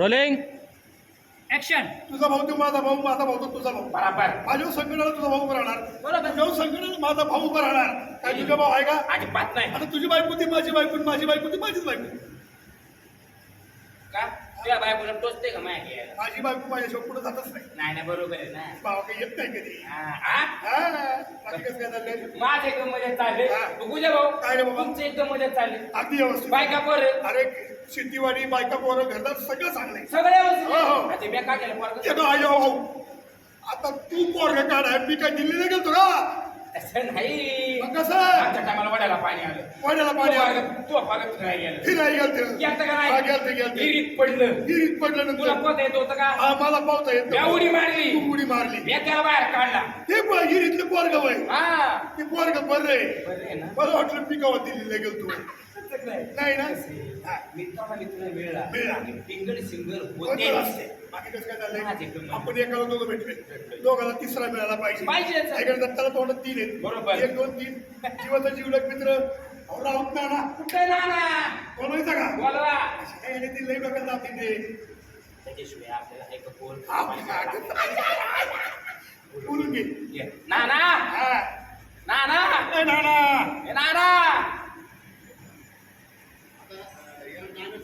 Rolling action तुझा भाऊ तो माझा भाऊ माझा भाऊ तो तुझा भाऊ. बराबर. माझ्या संकटाला तुझा भाऊ उभा राहणार. बरोबर. तुझ्या संकटाला माझा भाऊ उभा राहणार. काय तुझा भाऊ आहे का? अजिबात नाही. आता तुझी बायको ती माझी बायको आणि माझी बायको ती माझीच बायको. का? तुझ्या बायकोला टोचते का माहिती आहे माझी बायको माझ्याशिवाय पुढे जातच नाही. नाही नाही बरोबर आहे ना. भाव काही येत नाही कधी. हा, हा? हा. काय चाललंय माझं एकदम मजेत चालले हा. तुझ्या भाऊ. काय रे बाबा? तुमचं एकदम मजेत चालले अगदी व्यवस्थित. बायका पोर. अरे शेतीवाडी बायका पोरं घरदार सगळं चांगलंय. सगळे हो, हो. आता मी काय केलं पोरगं? ते काय भाऊ आता तू पोरग काढाय मी काय दिल्लीला गेलतो का असं नाही. मग कसं? आमच्या टायमाला वड्याला पाणी आलं. वाड्याला पाणी आलं. तू पागत फिरायला गेलं. फिरायला गेलते. गेलतं का हा, नाही गेलते गेलते. विहिरीत पडलं. विहिरीत पडलं तुला नंतर पोहता येत होतं का? हा मला पावता येत त्या उडी मारली. तू उडी मारली. त्याला बाहेर काढला. ते पण विहिरीतलं पोरग वय. हा. ते पोरग बरं आहे. बरं आहे ना? मला वाटलं मी गावात दिल्लीला गेलतो नाही. ना. मित्राला मित्र मिळला मिळाला. पिंगड होते? बाकी कसं काय झालंय? आपण एकाला दोघं भेटले दोघाला तिसरा मिळाला पाहिजे. पाहिजेच. ऐका दत्ताला तोंडात तीन आहेत. बरोबर. एक दोन तीन. जीवाचा जीवलग मित्र. अहो, राहत ना ना कुठे ना ना कोण माहिती का? बोलवा काही आणि ती? लई डोक्यात जाते ते. त्याच्याशिवाय आपल्याला एक पोर आपण बोलून घे. ना ना हा ना ना ए, ना ना